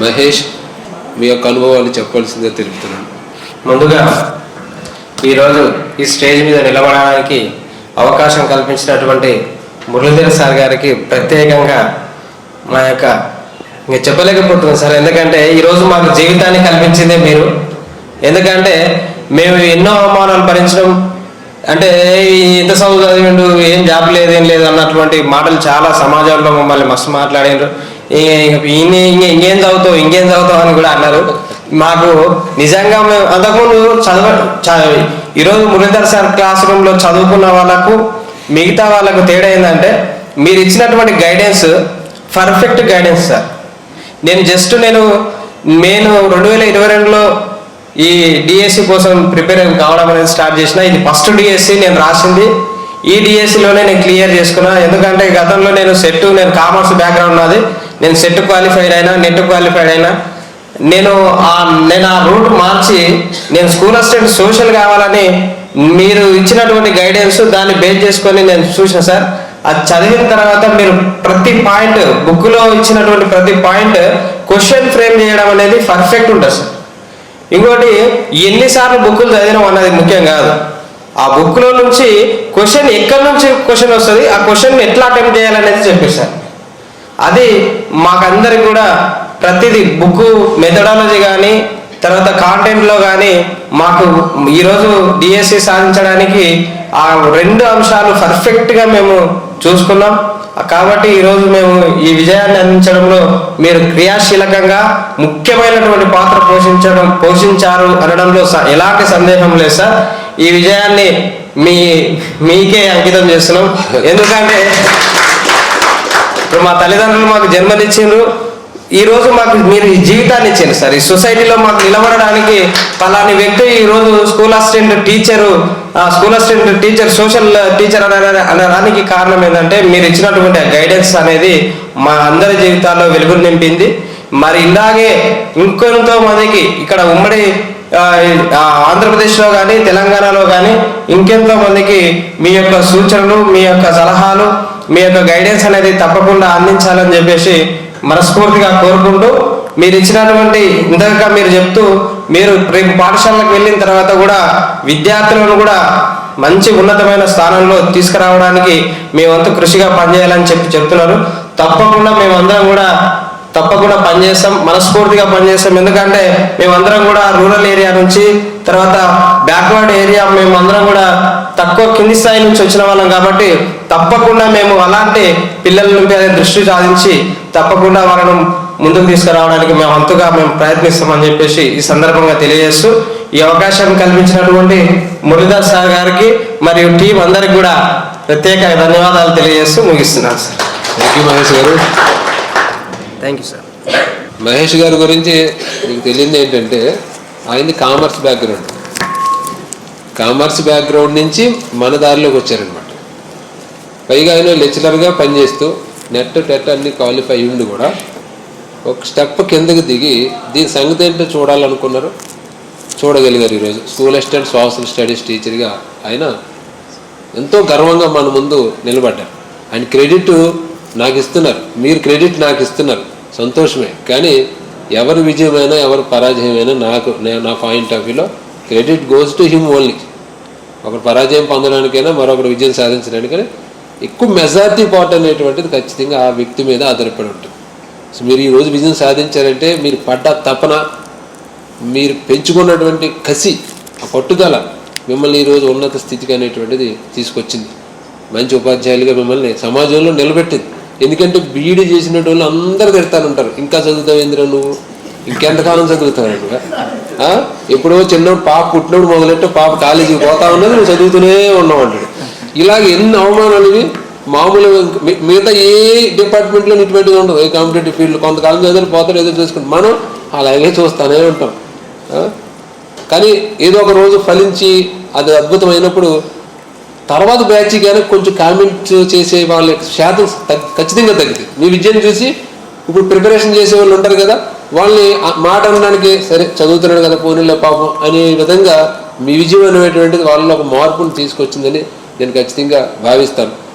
మహేష్ మీ యొక్క అనుభవాలు చెప్పాల్సిందిగా తెలుపుతున్నాను. ముందుగా ఈరోజు ఈ స్టేజ్ మీద నిలబడడానికి అవకాశం కల్పించినటువంటి మురళీధర్ సార్ గారికి ప్రత్యేకంగా మా యొక్క ఇంకా చెప్పలేకపోతున్నాం సార్ ఎందుకంటే ఈరోజు మాకు జీవితాన్ని కల్పించిందే మీరు. ఎందుకంటే మేము ఎన్నో అవమానాలు భరించడం అంటే ఎంత ఇంత చదువు చదివిండు ఏం జాబ్ లేదు ఏం లేదు అన్నటువంటి మాటలు చాలా సమాజంలో మమ్మల్ని మస్తు మాట్లాడారు ఇంకేం చదువుతావు ఇంకేం చదువుతావు అని కూడా అన్నారు. మాకు నిజంగా మేము అంతకుముందు చదవ చ- ఈరోజు మురళీధర్ సార్ క్లాస్ రూమ్లో చదువుకున్న వాళ్ళకు మిగతా వాళ్ళకు తేడా ఏంటంటే మీరు ఇచ్చినటువంటి గైడెన్స్ పర్ఫెక్ట్ గైడెన్స్ సార్. నేను జస్ట్ నేను నేను రెండు వేల ఇరవై రెండులో ఈ డిఎస్సి కోసం ప్రిపేర్ కావడం అనేది స్టార్ట్ చేసిన ఇది ఫస్ట్ డిఎస్సి నేను రాసింది. ఈ డిఎస్సిలోనే నేను క్లియర్ చేసుకున్నా. ఎందుకంటే గతంలో నేను సెట్ నేను కామర్స్ బ్యాక్గ్రౌండ్ నాది. నేను సెట్ క్వాలిఫైడ్ అయినా నెట్ క్వాలిఫైడ్ అయినా నేను ఆ నేను ఆ రూట్ మార్చి నేను స్కూల్ అసిస్టెంట్ సోషల్ కావాలని మీరు ఇచ్చినటువంటి గైడెన్స్ దాన్ని బేస్ చేసుకొని నేను చూసిన సార్. అది చదివిన తర్వాత మీరు ప్రతి పాయింట్ బుక్లో ఇచ్చినటువంటి ప్రతి పాయింట్ క్వశ్చన్ ఫ్రేమ్ చేయడం అనేది పర్ఫెక్ట్ ఉంటుంది సార్. ఇంకోటి ఎన్నిసార్లు బుక్కులు చదివినాం అన్నది ముఖ్యం కాదు. ఆ బుక్లో నుంచి క్వశ్చన్ ఎక్కడి నుంచి క్వశ్చన్ వస్తుంది ఆ క్వశ్చన్ ఎట్లా అటెంప్ట్ చేయాలనేది చెప్పేశారు. అది మాకందరికి కూడా ప్రతిదీ బుక్ మెథడాలజీ కానీ తర్వాత కాంటెంట్లో కానీ మాకు ఈరోజు డిఎస్సి సాధించడానికి ఆ రెండు అంశాలు పర్ఫెక్ట్గా మేము చూసుకున్నాం. కాబట్టి ఈరోజు మేము ఈ విజయాన్ని అందించడంలో మీరు క్రియాశీలకంగా ముఖ్యమైనటువంటి పాత్ర పోషించడం పోషించారు అనడంలో స- ఎలాంటి సందేహం లేదు సార్. ఈ విజయాన్ని మీ మీకే అంకితం చేస్తున్నాం. ఎందుకంటే ఇప్పుడు మా తల్లిదండ్రులు మాకు జన్మనిచ్చిండ్రు. ఈ రోజు మాకు మీరు ఈ జీవితాన్ని ఇచ్చింది సార్. ఈ సొసైటీలో మాకు నిలబడడానికి పలాని వ్యక్తి ఈ రోజు school assistant teacher school assistant teacher social teacher అనడానికి కారణం ఏంటంటే మీరు ఇచ్చినటువంటి గైడెన్స్ అనేది మా అందరి జీవితాల్లో వెలుగులు నింపింది. మరి ఇలాగే ఇంకొంతో మందికి ఇక్కడ ఉమ్మడి ఆంధ్రప్రదేశ్లో కానీ తెలంగాణలో కానీ ఇంకెంతో మందికి మీ యొక్క సూచనలు మీ యొక్క సలహాలు మీ యొక్క గైడెన్స్ అనేది తప్పకుండా అందించాలని చెప్పేసి మనస్ఫూర్తిగా కోరుకుంటూ మీరు ఇచ్చినటువంటి ఇంతగా మీరు చెప్తూ మీరు రేపు పాఠశాలకు వెళ్ళిన తర్వాత కూడా విద్యార్థులను కూడా మంచి ఉన్నతమైన స్థానంలో తీసుకురావడానికి మీ వంతు కృషిగా పనిచేయాలని చెప్పి చెప్తున్నారు. తప్పకుండా మేమందరం కూడా తప్పకుండా పనిచేస్తాం మనస్ఫూర్తిగా పనిచేస్తాం. ఎందుకంటే మేమందరం కూడా రూరల్ ఏరియా నుంచి తర్వాత బ్యాక్వర్డ్ ఏరియా మేమందరం కూడా తక్కువ కింది స్థాయి నుంచి వచ్చిన వాళ్ళం కాబట్టి తప్పకుండా మేము అలాంటి పిల్లల నుండి దృష్టి సాధించి తప్పకుండా వాళ్ళను ముందుకు తీసుకురావడానికి మేము అంతగా మేము ప్రయత్నిస్తామని చెప్పేసి ఈ సందర్భంగా తెలియజేస్తూ ఈ అవకాశం కల్పించినటువంటి మురళీధర్ సార్ గారికి మరియు టీం అందరికి కూడా ప్రత్యేక ధన్యవాదాలు తెలియజేస్తూ ముగిస్తున్నాను సార్. థ్యాంక్ యూ మహేష్ గారు. థ్యాంక్ యూ సార్ మహేష్ గారి గురించి మీకు తెలియంది ఏంటంటే ఆయనది కామర్స్ బ్యాక్గ్రౌండ్ కామర్స్ బ్యాక్గ్రౌండ్ నుంచి మన దారిలోకి వచ్చారనమాట. పైగా ఆయన లెక్చరర్గా పనిచేస్తూ నెట్ టెట్ అన్ని క్వాలిఫై ఉండి కూడా ఒక స్టెప్ కిందకి దిగి దీని సంగతి ఏంటో చూడాలనుకున్నారు. చూడగలిగారు ఈరోజు. స్కూల్ అసిస్టెంట్ సోషల్ స్టడీస్ టీచర్గా ఆయన ఎంతో గర్వంగా మన ముందు నిలబడ్డారు. ఆయన క్రెడిట్ నాకు ఇస్తున్నారు. మీరు క్రెడిట్ నాకు ఇస్తున్నారు. సంతోషమే. కానీ ఎవరి విజయమైనా ఎవరి పరాజయమైనా నాకు నా పాయింట్ ఆఫ్ వ్యూలో credit goes to him only. ఒకరు పరాజయం పొందడానికైనా మరొకరు విజయం సాధించడానికైనా ఎక్కువ మెజార్టీ పార్ట్ అనేటువంటిది ఖచ్చితంగా ఆ వ్యక్తి మీద ఆధారపడి ఉంటుంది. సో మీరు ఈరోజు విజయం సాధించారంటే మీరు పడ్డ తపన మీరు పెంచుకున్నటువంటి కసి ఆ పట్టుదల మిమ్మల్ని ఈరోజు ఉన్నత స్థితికి అనేటువంటిది తీసుకొచ్చింది. మంచి ఉపాధ్యాయులుగా మిమ్మల్ని సమాజంలో నిలబెట్టింది. ఎందుకంటే బీఈడీ చేసిన వాళ్ళు అందరూ తిడతానుంటారు. ఇంకా చదువుతావు నువ్వు? ఇంకెంతకాలం చదువుతాడు ఎప్పుడో చిన్నప్పుడు పాప పుట్టినప్పుడు మొదలెట్టు పాప కాలేజీకి పోతా ఉన్నది నువ్వు చదువుతూనే ఉన్నావు అంటాడు. ఇలాగ ఎన్ని అవమానాలు ఇవి? మామూలు మిగతా ఏ డిపార్ట్మెంట్లో ఇటువంటిది ఉండదు ఏ కాంపిటేటివ్ ఫీల్డ్ కొంతకాలం చదివి పోతారు ఏదో చేసుకుంటాం మనం అలాగే చూస్తూనే ఉంటాం. కానీ ఏదో ఒక రోజు ఫలించి అది అద్భుతమైనప్పుడు తర్వాత బ్యాచ్ కానీ కొంచెం కామెంట్ చేసే వాళ్ళ శాతం ఖచ్చితంగా తగ్గుతుంది. మీ విద్యను చూసి ఇప్పుడు ప్రిపరేషన్ చేసే వాళ్ళు ఉంటారు కదా వాళ్ళని మాట అనడానికి సరే చదువుతున్నాడు కదా పోనీలే పాపం అనే విధంగా మీ విజయం అనేటువంటిది వాళ్ళలో ఒక మార్పును తీసుకొచ్చిందని నేను ఖచ్చితంగా భావిస్తాను.